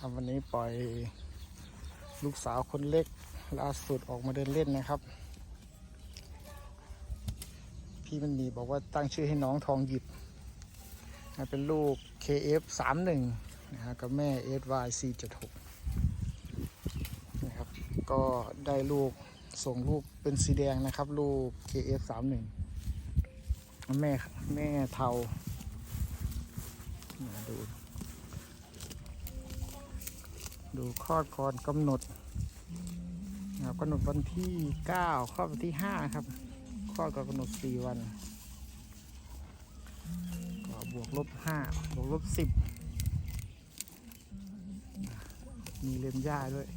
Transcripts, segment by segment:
ครับวันนี้ปล่อยลูกสาวคนเล็กล่าสุดออกมาเดินเล่นนะครับ พี่มันนีบอกว่าตั้งชื่อให้น้องทองหยิบนะเป็นลูก KF 3 1นะฮะกับแม่ SY 4 7 6นะครับก็ได้ลูกส่งลูกเป็นสีแดงนะครับ ลูก KF 3 1แม่แม่เทาดู ดูคลอดก่อนกำหนดนะครับกำหนดวันที่9คลอดวันที่5ครับคลอดก่อนกำหนด4วันก็บวกลบ5บวกลบ10มีเลมหญ้าด้วย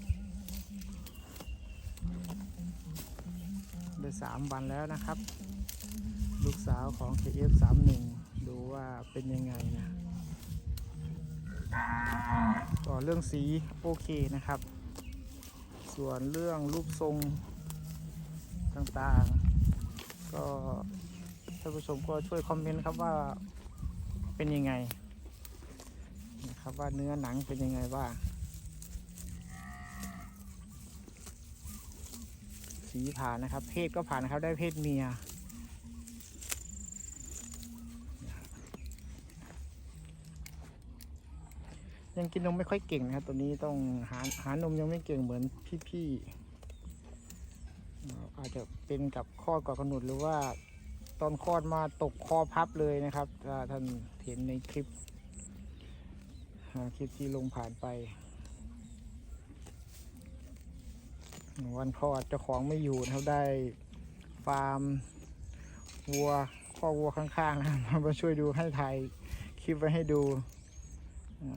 ได้3วันแล้วนะครับ ลูกสาวของ KF31 ดูว่าเป็นยังไงนะ ก็เรื่องสีโอเคนะครับ ส่วนเรื่องรูปทรงต่างๆ ก็ท่านผู้ชมก็ช่วยคอมเมนต์ครับว่าเป็นยังไงนะครับว่าเนื้อหนังเป็นยังไงบ้างสีผ่านนะครับ เพศก็ผ่านนะครับได้เพศเมีย ยังกินนมไม่ค่อยเก่งนะครับตัวนี้ต้องหาหานมยังไม่เก่งเหมือนพี่ๆอาจจะเป็นกับข้อก่อนกำหนดหรือว่า ตอนคลอดมาตกคอพับเลยนะครับ ถ้าท่านเห็นในคลิปคลิปที่ลงผ่านไป วันคลอดเจ้าของไม่อยู่นะครับได้ฟาร์มวัวข้อวัวข้างๆนะมาช่วยดูให้ถ่ายคลิปไว้ให้ดู ให้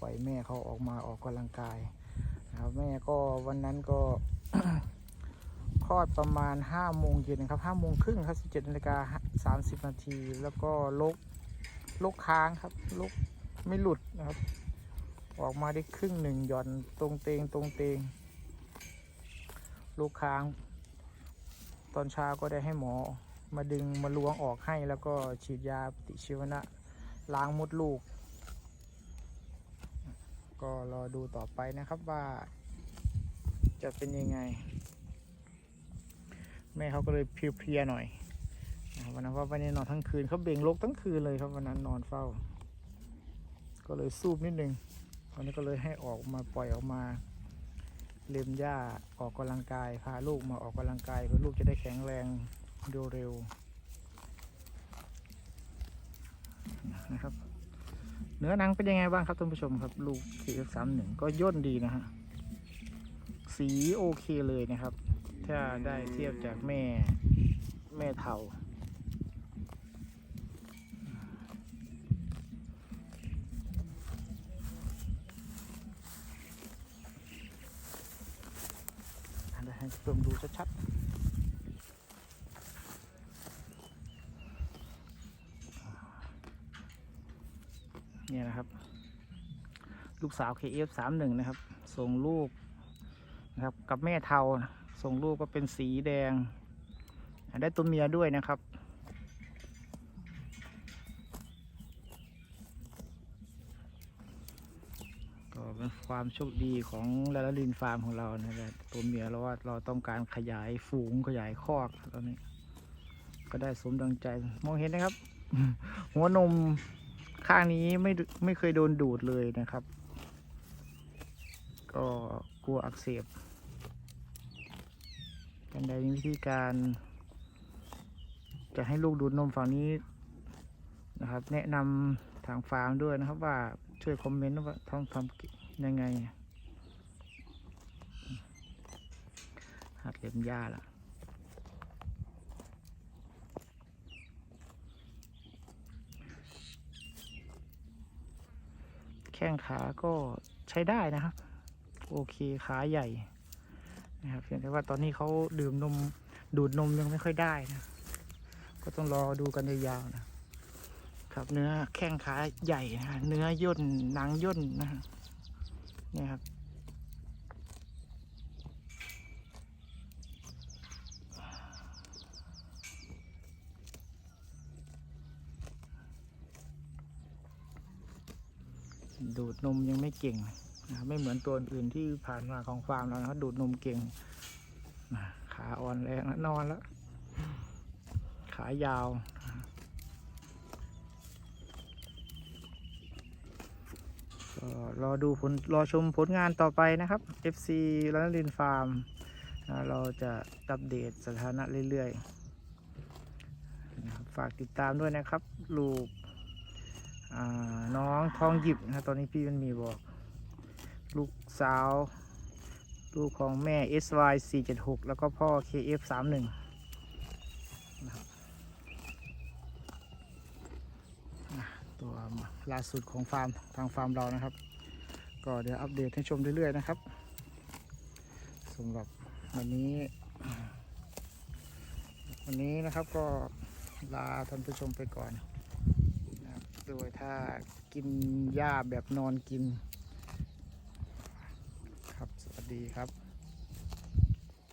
ปล่อยแม่เขาออกมาออกกำลังกายนะครับแม่ก็วันนั้นก็คลอดประมาณห้าโมงเย็นครับห้าโมงครึ่งครับสิบเจ็ดนาฬิกาสามสิบนาทีแล้วก็ลกลกค้างครับลกไม่หลุดนะครับ ออกมาได้ครึ่งหนึ่งหย่อนตรงเตงตรงเตงลูกค้าง ตอนเช้าก็ได้ให้หมอมาดึงมาล้วงออกให้แล้วก็ฉีดยาปฏิชีวนะล้างมดลูก ก็รอดูต่อไปนะครับว่า จะเป็นยังไง แม่เขาก็เลยเพลียๆหน่อยวันนั้นว่าวันนี้นอนทั้งคืนเขาเบ่งลกทั้งคืนเลยครับวันนั้นนอนเฝ้า ก็เลยสูบนิดนึงวันนี้ก็เลยให้ออกมาปล่อยออกมาเล็มหญ้าออกกำลังกาย พาลูกมาออกกำลังกายเพื่อลูกจะได้แข็งแรงเร็วๆนะครับ เนื้อหนังเป็นยังไงบ้างครับท่านผู้ชมครับ ลูก KF31 ก็ย่นดีนะฮะ สีโอเคเลยนะครับ ถ้าได้เทียบจากแม่แม่เทาอันนี้ให้เพิ่มดูชัดๆ เนี่ยนะครับ ลูกสาว KF31 นะครับ ส่งลูกนะครับ กับแม่เทาส่งลูกก็เป็นสีแดง ได้ตัวเมียด้วยนะครับก็เป็นความโชคดีของลาลาลินฟาร์มของเรานะครับตัวเมียเราว่าเราต้องการขยายฝูงขยายคอกตอนนี้ ก็ได้สมดังใจมองเห็นนะครับ หัวนม ข้างนี้ไม่ไม่เคยโดนดูดเลยนะครับ ก็กลัวอักเสบกันใดมีวิธีการ จะให้ลูกดูดนมฝั่งนี้นะครับ แนะนำทางฟาร์มด้วยนะครับ ว่าช่วยคอมเมนต์ว่าต้องทำยังไงหัดเล็มหญ้าละ แข้งขาก็ใช้ได้นะครับ โอเคขาใหญ่นะครับเพียงแต่ว่าตอนนี้เขาดื่มนมดูดนมยังไม่ค่อยได้นะ ก็ต้องรอดูกันยาวๆนะครับ เนื้อแข้งขาใหญ่นะเนื้อย่นหนังย่นนะฮะเนี่ยครับ ดูดนมยังไม่เก่งนะไม่เหมือนตัวอื่นที่ผ่านมาของฟาร์มเรานะดูดนมเก่งนะขาอ่อนแรงแล้วนอนแล้ว ขายาวก็รอดูผลรอชมผลงานต่อไปนะครับ FC ลนลินฟาร์มเราจะอัปเดตสถานะเรื่อยๆนะครับฝากติดตามด้วยนะครับ ลูก น้องทองหยิบนะตอนนี้พี่มันมีบอก ลูกสาว ลูกของแม่ SY 476 แล้วก็พ่อ KF 31นะครับตัวล่าสุดของฟาร์มทางฟาร์มเรานะครับ ก็เดี๋ยวอัปเดตให้ชมเรื่อยๆนะครับสำหรับวันนี้ วันนี้นะครับก็ลาท่านผู้ชมไปก่อน นะครับโดยถ้ากินหญ้าแบบนอนกิน ครับสวัสดีครับ